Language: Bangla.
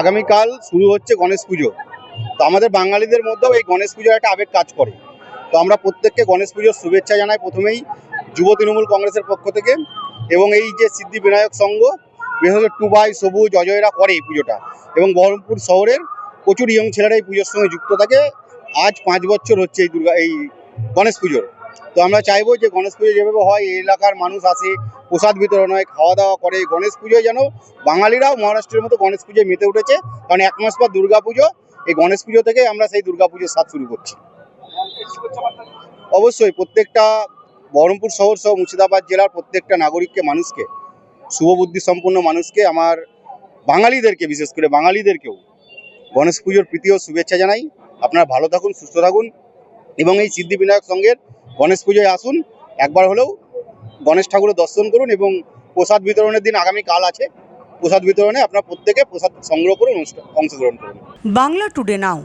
আগামীকাল শুরু হচ্ছে গণেশ পুজো। তো আমাদের বাঙালিদের মধ্যেও এই গণেশ পুজোর একটা আবেগ কাজ করে। তো আমরা প্রত্যেককে গণেশ পুজোর শুভেচ্ছা জানাই প্রথমেই যুব তৃণমূল কংগ্রেসের পক্ষ থেকে এবং এই যে সিদ্ধি বিনায়ক সংঘ বিশেষ করে টুবাই সবুজ অজয়রা করে এই পুজোটা এবং বহরমপুর শহরের প্রচুর ইয়ং ছেলেরা এই পুজোর সঙ্গে যুক্ত থাকে। আজ পাঁচ বছর হচ্ছে এই দুর্গা, এই গণেশ পুজোর। তো আমরা চাইব যে গণেশ পুজো যেভাবে হয়, এই এলাকার মানুষ আসে, প্রসাদ বিতরণ হয় খাওয়া দাওয়া করে গণেশ পুজোয় যেন বাঙালিরাও মহারাষ্ট্রের মতো গণেশ পুজোয় মেতে উঠেছে, কারণ এক মাস পর দুর্গা পুজো। এই গণেশ পুজো থেকে আমরা সেই দুর্গা পুজোর স্বাদ শুরু করছি। অবশ্যই প্রত্যেকটা বহরমপুর শহর সহ মুর্শিদাবাদ জেলার প্রত্যেকটা নাগরিককে, মানুষকে শুভবুদ্ধি সম্পন্ন মানুষকে, আমার বাঙালিদেরকে, বিশেষ করে বাঙালিদেরকেও গণেশ পুজোর প্রীতি ও শুভেচ্ছা জানাই। আপনারা ভালো থাকুন, সুস্থ থাকুন এবং এই সিদ্ধিবিনায়ক সঙ্গের গণেশ পুজোয় আসুন, একবার হলেও গণেশ ঠাকুরের দর্শন করুন এবং প্রসাদ বিতরণের দিন আগামীকাল আছে। প্রসাদ বিতরণে আপনারা প্রত্যেকে প্রসাদ সংগ্রহ করুন অংশগ্রহণ করুন। Bangla today now.